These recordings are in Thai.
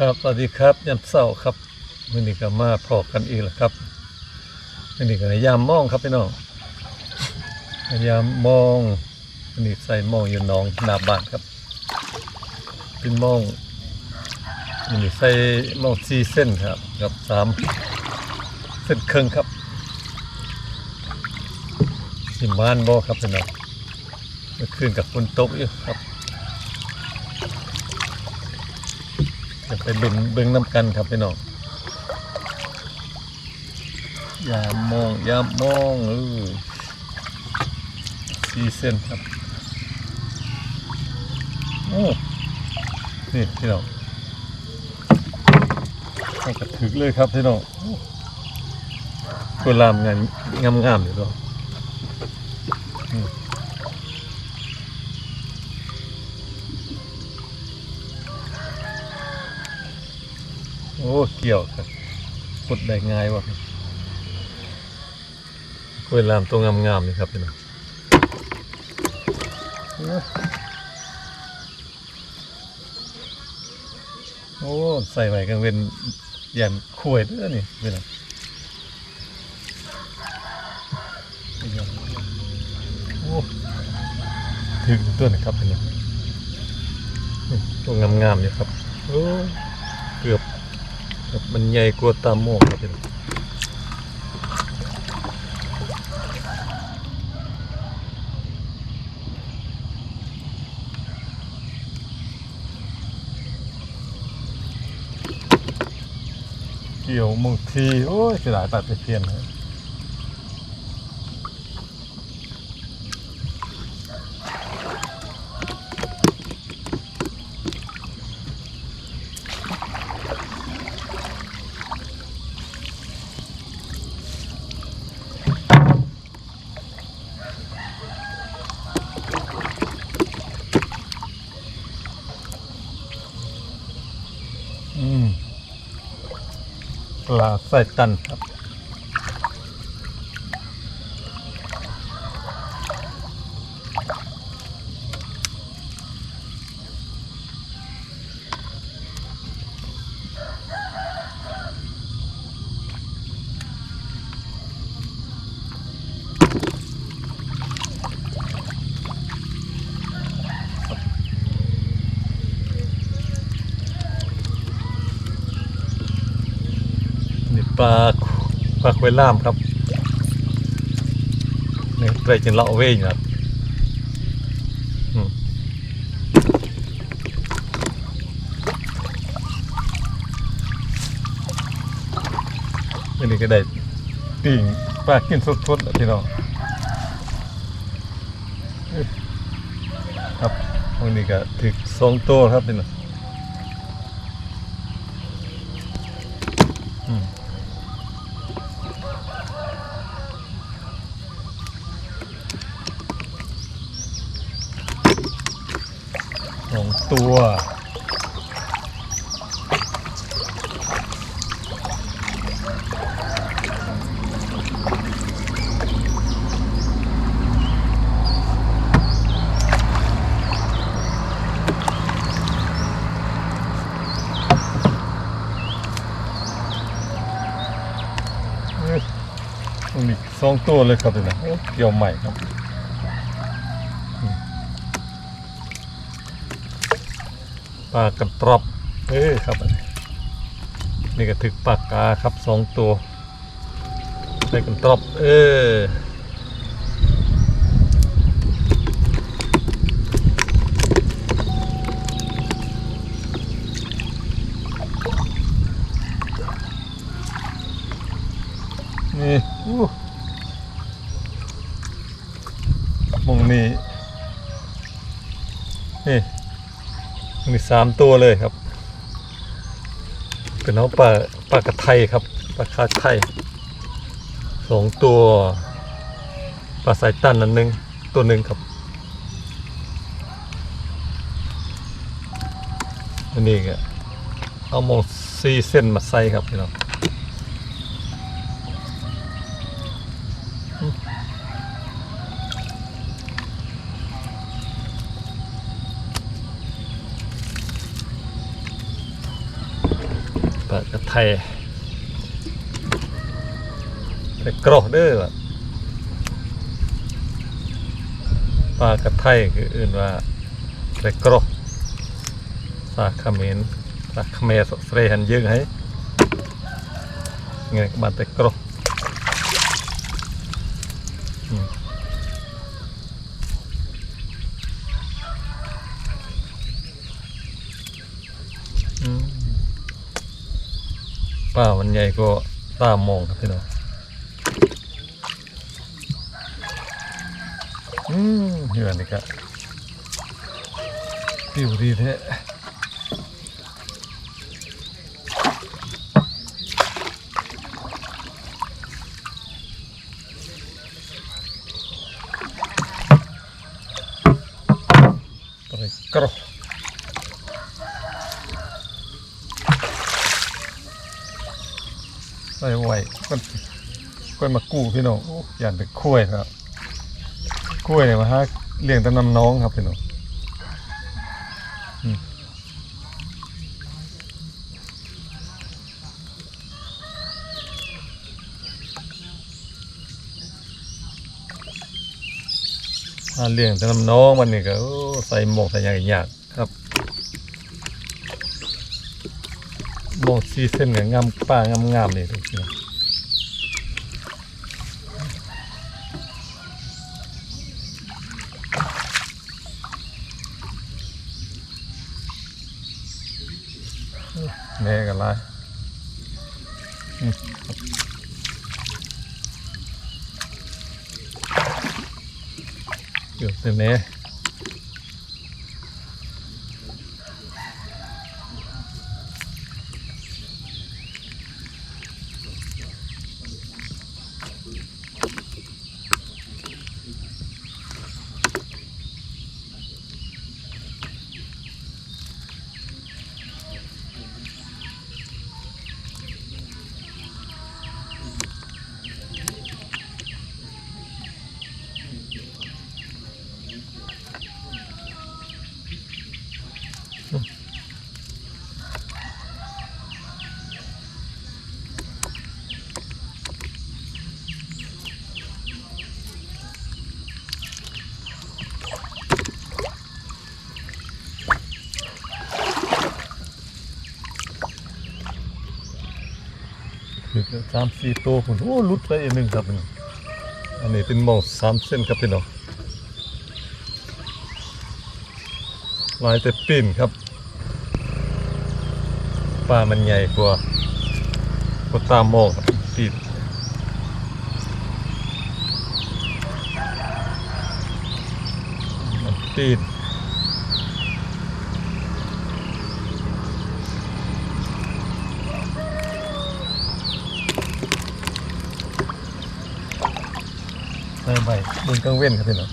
ครับสวัสดีครับยามเช้าครับมื้อนี้ก็มาพอกันอีกแล้วครับมื้อนี้ก็ยามมองครับพี่น้องยามมองมื้อนี้ใส่มองอยู่หนองหน้าบ้านครับเป็นมองมื้อนี้ใส่มอง4เส้นครับกับ3เส้นครึ่งครับสิมานบ่ครับพี่น้องเมื่อคืนกับฝนตกอยู่ครับ จะ ไปลุนเบิ้งน้ำกันครับพี่น้องอย่ามองอย่ามองเออสี่เส้นครับโอ้นี่พี่น้องให้กระถึกเลยครับพี่น้องโอ้ตัวลามงานงามงามๆอยู่ด้วยอื โอ้เกี่ยวครับกดได้ง่ายวะกล้วยลามตัวงามๆนี่ครับพี่น้องโอ้ใส่ไว้กันเป็นยันขวยเด้อนี่พี่น้องโอ้ถึงตัวนะครับพี่น้องตัวงามๆนี่ครับโอ้เกือบ มันใหญ่กว่าตาโมกครับพี่น้องเกี่ยวบางทีโอ้ยเสียดายตัดไปเพี้ยนเลยอืมป ลาไส้ตันครับ นี่ ปลาปลาควยล่ามครับนี่ไตรจันเลาะเว้ยครับอืมอันนี้ก็ได้ปิ่งปลากินสดๆแล้วพี่น้องครับวันนี้ก็ถึกสองตัวครับพี่น้องอืม สอง ตัว มีสองตัวเลยครับเนี่ยนะเกี่ยวใหม่ครับ ปลากระตรอบเอ้ยครับนี่ก็ถึกปากกาครับสองตัวใส่กระตรอบเออนี่อู้มองนี่นี่ มีสามตัวเลยครับ เป็นน้องปลาปลากระไทยครับปลาคาไทยสองตัวปลาสายตันอันหนึ่งตัวหนึ่งครับ อันนี้ก็เอามองซีเส้นมาใส่ครับพี่น้อง ปลากระไทยแต่กรอกเด้อว่ะปลากระไทยคืออื่นว่าแต่กรอกภาษาเขมรภาษาเขมรสเสรหันยืงให้ไงก็มาแต่กรอกอืมอืม ป้ามันใหญ่ก็ตามมองครับพี่น้องอืมเหือนนี่ก็ผิวดีแท้ไปกรอ กไปไหวก็ก็มากู้พี่น้องอ้อยากเป็นคุ้วยครับคุ้วยเนี่ยมาฮะเลี้ยงแต่น้ำน้องครับพี่น้องอืมมาเลี้ยงแต่น้ำน้องมันนี่ก็ใส่หมวกใส่ยังยากครับหมวก ซีเส้นกับงามป้างามงามๆนี่เด้อพี่น้องแม่กันไรอืมเกือบเป็นแม่คือ สามสี่ตัวผมโอ้ลุดไปอีกหนึ่งครับนี่อันนี้เป็นหมอสามเส้นครับพี่น้องลายแต่ปีนครับปลามันใหญ่กว่ากว่าตามมองครับปีนมันปีน ใช่ไหมมึงกังเว้นครับพี่น้อง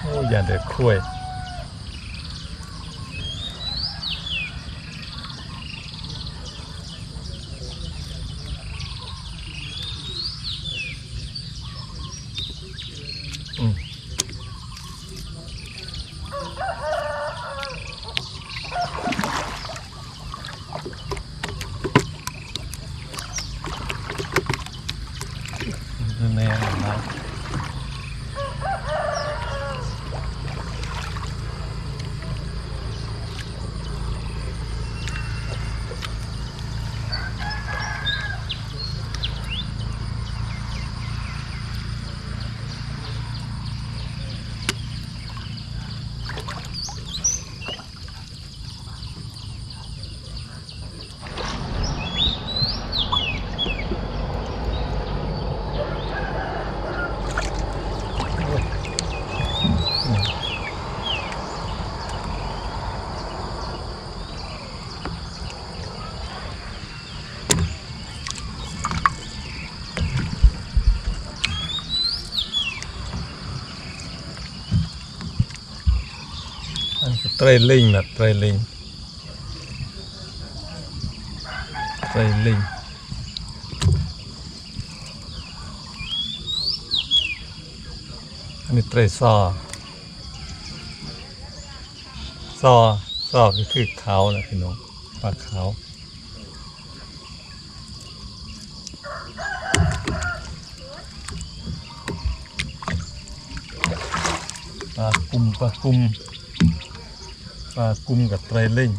โอ้อย่าเดือดคุย เทรลลิงนะเทรลลิงเทรลลิงอันนี้เทรซอซอซอก็คือเขานะพี่น้องปลาเขาปลากุมปลากุม ปลากุมกับไตรเล่ง